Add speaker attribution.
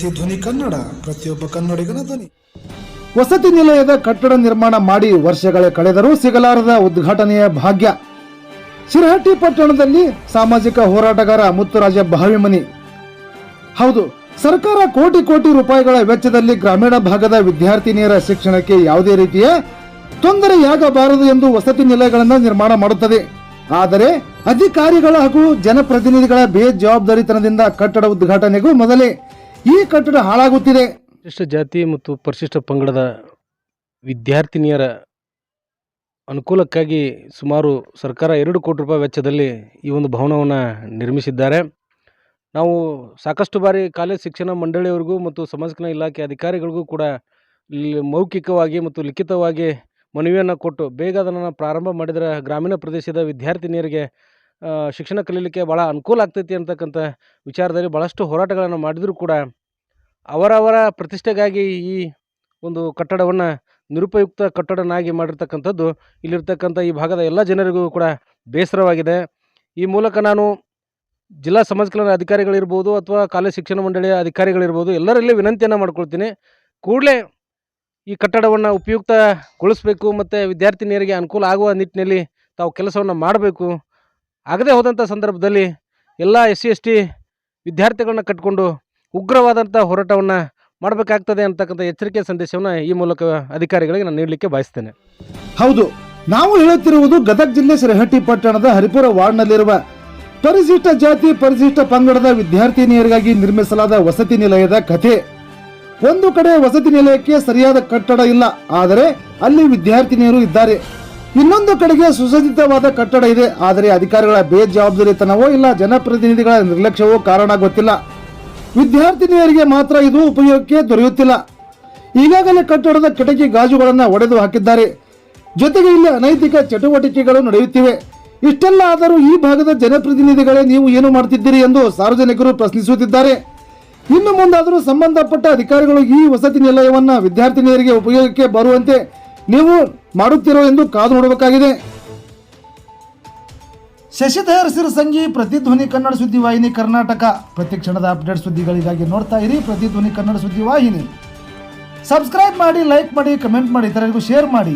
Speaker 1: ಪ್ರತಿಧ್ವನಿ ಕನ್ನಡ, ಪ್ರತಿಯೊಬ್ಬ ಕನ್ನಡಿಗನ ಧ್ವನಿ.
Speaker 2: ವಸತಿ ನಿಲಯದ ಕಟ್ಟಡ ನಿರ್ಮಾಣ ಮಾಡಿ ವರ್ಷಗಳೇ ಕಳೆದರೂ ಸಿಗಲಾರದ ಉದ್ಘಾಟನೆಯ ಭಾಗ್ಯ. ಶಿರಹಟ್ಟಿ ಪಟ್ಟಣದಲ್ಲಿ ಸಾಮಾಜಿಕ ಹೋರಾಟಗಾರ ಮುತ್ತುರಾಜ ಭಾವಿಮನಿ. ಹೌದು, ಸರ್ಕಾರ ಕೋಟಿ ಕೋಟಿ ರೂಪಾಯಿಗಳ ವೆಚ್ಚದಲ್ಲಿ ಗ್ರಾಮೀಣ ಭಾಗದ ವಿದ್ಯಾರ್ಥಿನಿಯರ ಶಿಕ್ಷಣಕ್ಕೆ ಯಾವುದೇ ರೀತಿಯ ತೊಂದರೆಯಾಗಬಾರದು ಎಂದು ವಸತಿ ನಿಲಯಗಳನ್ನು ನಿರ್ಮಾಣ ಮಾಡುತ್ತದೆ. ಆದರೆ ಅಧಿಕಾರಿಗಳ ಹಾಗೂ ಜನಪ್ರತಿನಿಧಿಗಳ ಬೇಜವಾಬ್ದಾರಿತನದಿಂದ ಕಟ್ಟಡ ಉದ್ಘಾಟನೆಗೂ ಮೊದಲೇ ಈ ಕಟ್ಟಡ ಹಾಳಾಗುತ್ತಿದೆ.
Speaker 3: ಪರಿಶಿಷ್ಟ ಜಾತಿ ಮತ್ತು ಪರಿಶಿಷ್ಟ ಪಂಗಡದ ವಿದ್ಯಾರ್ಥಿನಿಯರ ಅನುಕೂಲಕ್ಕಾಗಿ ಸುಮಾರು ಸರ್ಕಾರ ಎರಡು ಕೋಟಿ ರೂಪಾಯಿ ವೆಚ್ಚದಲ್ಲಿ ಈ ಒಂದು ಭವನವನ್ನು ನಿರ್ಮಿಸಿದ್ದಾರೆ. ನಾವು ಸಾಕಷ್ಟು ಬಾರಿ ಕಾಲೇಜ್ ಶಿಕ್ಷಣ ಮಂಡಳಿಯವರಿಗೂ ಮತ್ತು ಸಮಾಜ ಇಲಾಖೆ ಅಧಿಕಾರಿಗಳಿಗೂ ಕೂಡ ಮೌಖಿಕವಾಗಿ ಮತ್ತು ಲಿಖಿತವಾಗಿ ಮನವಿಯನ್ನು ಕೊಟ್ಟು ಬೇಗ ಅದನ್ನು ಪ್ರಾರಂಭ ಮಾಡಿದರೆ ಗ್ರಾಮೀಣ ಪ್ರದೇಶದ ವಿದ್ಯಾರ್ಥಿನಿಯರಿಗೆ ಶಿಕ್ಷಣ ಕಲೀಲಿಕ್ಕೆ ಭಾಳ ಅನುಕೂಲ ಆಗ್ತೈತಿ ಅಂತಕ್ಕಂಥ ವಿಚಾರದಲ್ಲಿ ಭಾಳಷ್ಟು ಹೋರಾಟಗಳನ್ನು ಮಾಡಿದರೂ ಕೂಡ ಅವರವರ ಪ್ರತಿಷ್ಠೆಗಾಗಿ ಈ ಒಂದು ಕಟ್ಟಡವನ್ನು ನಿರುಪಯುಕ್ತ ಕಟ್ಟಡನಾಗಿ ಮಾಡಿರ್ತಕ್ಕಂಥದ್ದು ಇಲ್ಲಿರ್ತಕ್ಕಂಥ ಈ ಭಾಗದ ಎಲ್ಲ ಜನರಿಗೂ ಕೂಡ ಬೇಸರವಾಗಿದೆ. ಈ ಮೂಲಕ ನಾನು ಜಿಲ್ಲಾ ಸಮಾಜ ಕಲ್ಯಾಣ ಅಧಿಕಾರಿಗಳಿರ್ಬೋದು ಅಥವಾ ಕಾಲೇಜ್ ಶಿಕ್ಷಣ ಮಂಡಳಿಯ ಅಧಿಕಾರಿಗಳಿರ್ಬೋದು ಎಲ್ಲರಲ್ಲಿ ವಿನಂತಿಯನ್ನು ಮಾಡ್ಕೊಳ್ತೀನಿ. ಕೂಡಲೇ ಈ ಕಟ್ಟಡವನ್ನು ಉಪಯುಕ್ತಗೊಳಿಸ್ಬೇಕು ಮತ್ತು ವಿದ್ಯಾರ್ಥಿನಿಯರಿಗೆ ಅನುಕೂಲ ಆಗುವ ನಿಟ್ಟಿನಲ್ಲಿ ತಾವು ಕೆಲಸವನ್ನು ಮಾಡಬೇಕು. ಆಗದೇ ಹೋದಂಥ ಸಂದರ್ಭದಲ್ಲಿ ಎಲ್ಲ ಎಸ್ ಸಿ ಎಸ್ ಟಿ ವಿದ್ಯಾರ್ಥಿಗಳನ್ನ ಕಟ್ಟಿಕೊಂಡು ಉಗ್ರವಾದಂಥ ಹೋರಾಟವನ್ನು ಮಾಡಬೇಕಾಗ್ತದೆ ಅಂತಕ್ಕಂಥ ಎಚ್ಚರಿಕೆ ಸಂದೇಶವನ್ನು ಈ ಮೂಲಕ ಅಧಿಕಾರಿಗಳಿಗೆ ನಾನು ನೀಡಲಿಕ್ಕೆ ಬಯಸ್ತೇನೆ.
Speaker 2: ಹೌದು, ನಾವು ಹೇಳುತ್ತಿರುವುದು ಗದಗ ಜಿಲ್ಲೆ ಸರಹಟ್ಟಿ ಪಟ್ಟಣದ ಹರಿಪುರ ವಾರ್ಡ್ನಲ್ಲಿರುವ ಪರಿಶಿಷ್ಟ ಜಾತಿ, ಪರಿಶಿಷ್ಟ ಪಂಗಡದ ವಿದ್ಯಾರ್ಥಿನಿಯರಿಗಾಗಿ ನಿರ್ಮಿಸಲಾದ ವಸತಿ ನಿಲಯದ ಕಥೆ. ಒಂದು ಕಡೆ ವಸತಿ ನಿಲಯಕ್ಕೆ ಸರಿಯಾದ ಕಟ್ಟಡ ಇಲ್ಲ, ಆದರೆ ಅಲ್ಲಿ ವಿದ್ಯಾರ್ಥಿನಿಯರು ಇದ್ದಾರೆ. ಇನ್ನೊಂದು ಕಡೆಗೆ ಸುಸಜ್ಜಿತವಾದ ಕಟ್ಟಡ ಇದೆ. ಆದರೆ ಅಧಿಕಾರಿಗಳ ಬೇಜವಾಬ್ದಾರಿತನವೋ ಇಲ್ಲ ಜನಪ್ರತಿನಿಧಿಗಳ ನಿರ್ಲಕ್ಷ್ಯವೋ ಕಾರಣ ಗೊತ್ತಿಲ್ಲ. ವಿದ್ಯಾರ್ಥಿನಿಯರಿಗೆ ಮಾತ್ರ ಇದು ಉಪಯೋಗಕ್ಕೆ ದೊರೆಯುತ್ತಿಲ್ಲ. ಈಗಾಗಲೇ ಕಟ್ಟಡದ ಕಿಟಕಿ ಗಾಜುಗಳನ್ನು ಒಡೆದು ಹಾಕಿದ್ದಾರೆ. ಜೊತೆಗೆ ಇಲ್ಲಿ ಅನೈತಿಕ ಚಟುವಟಿಕೆಗಳು ನಡೆಯುತ್ತಿವೆ. ಇಷ್ಟೆಲ್ಲ ಆದರೂ ಈ ಭಾಗದ ಜನಪ್ರತಿನಿಧಿಗಳೇ ನೀವು ಏನು ಮಾಡ್ತಿದ್ದೀರಿ ಎಂದು ಸಾರ್ವಜನಿಕರು ಪ್ರಶ್ನಿಸುತ್ತಿದ್ದಾರೆ. ಇನ್ನು ಮುಂದಾದರೂ ಸಂಬಂಧಪಟ್ಟ ಅಧಿಕಾರಿಗಳು ಈ ವಸತಿ ನಿಲಯವನ್ನು ವಿದ್ಯಾರ್ಥಿನಿಯರಿಗೆ ಉಪಯೋಗಕ್ಕೆ ಬರುವಂತೆ ನೀವು ಮಾಡುತ್ತಿರೋ ಎಂದು ಕಾದು ನೋಡಬೇಕಾಗಿದೆ. ಶಶಿಧರ್ ಸಿರಸಂಗಿ ಪ್ರತಿಧ್ವನಿ ಕನ್ನಡ ಸುದ್ದಿವಾಹಿನಿ ಕರ್ನಾಟಕ. ಪ್ರತಿ ಕ್ಷಣದ ಅಪ್ಡೇಟ್ ಸುದ್ದಿಗಳಿಗಾಗಿ ನೋಡ್ತಾ ಇರಿ ಪ್ರತಿಧ್ವನಿ ಕನ್ನಡ ಸುದ್ದಿವಾಹಿನಿ ಸಬ್ಸ್ಕ್ರೈಬ್ ಮಾಡಿ ಲೈಕ್ ಮಾಡಿ ಕಮೆಂಟ್ ಮಾಡಿ, ಇತರರಿಗೂ ಶೇರ್ ಮಾಡಿ.